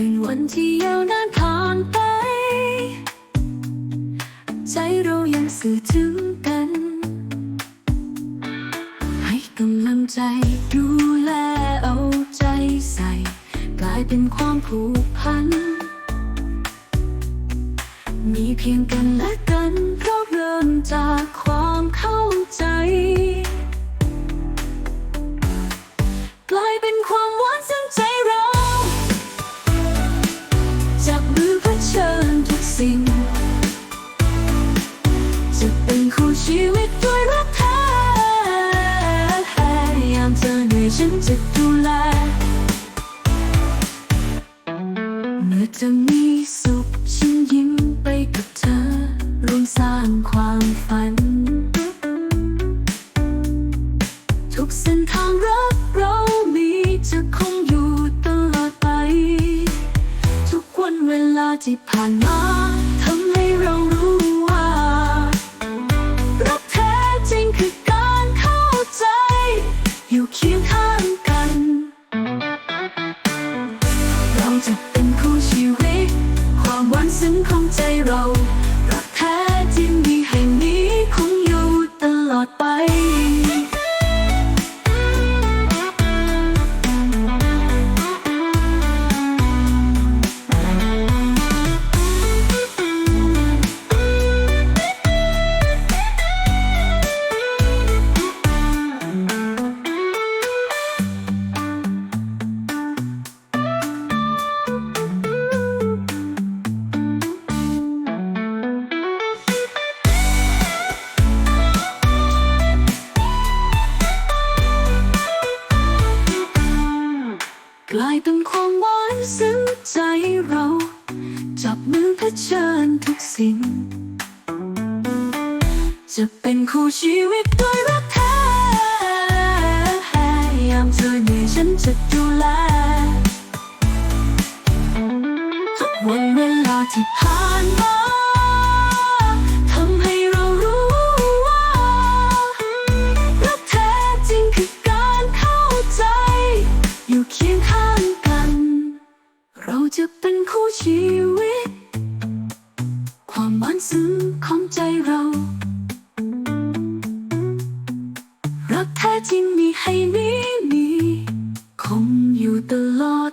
คืนวันที่ยาวนานผ่านไป ใจเรายังสื่อถึงกัน ให้กำลังใจดูแลเอาใจใส่ กลายเป็นความผูกพัน มีเพียงกันและกันเพราะเริ่มจากความเข้าใจ จะมีสุขฉันยิ้มไปกับเธอร่วมสร้างความฝัน ทุกเส้นทางรักเรามีจะคงอยู่ตลอดไป ทุกวันเวลาที่ผ่านมาทำให้เรารู้ว่า รักแท้จริงคือการเข้าใจ อยู่เคียงข้างกัน เราจะเป็น คู่ชีวิตความหวานซึ้งของใจเรารักแท้ที่มี เป็นความหวานซึ้งใจเรา จับมือเผชิญทุกสิ่ง จะเป็นคู่ชีวิตด้วยรักแท้ยามเธอเหนื่อยฉันจะดูแลทุกวันเวลาที่ผ่านมา คู่ชีวิต ความมั่นซึ้งของใจเรา รักแท้จริงมีให้นี้มีคงอยู่ตลอด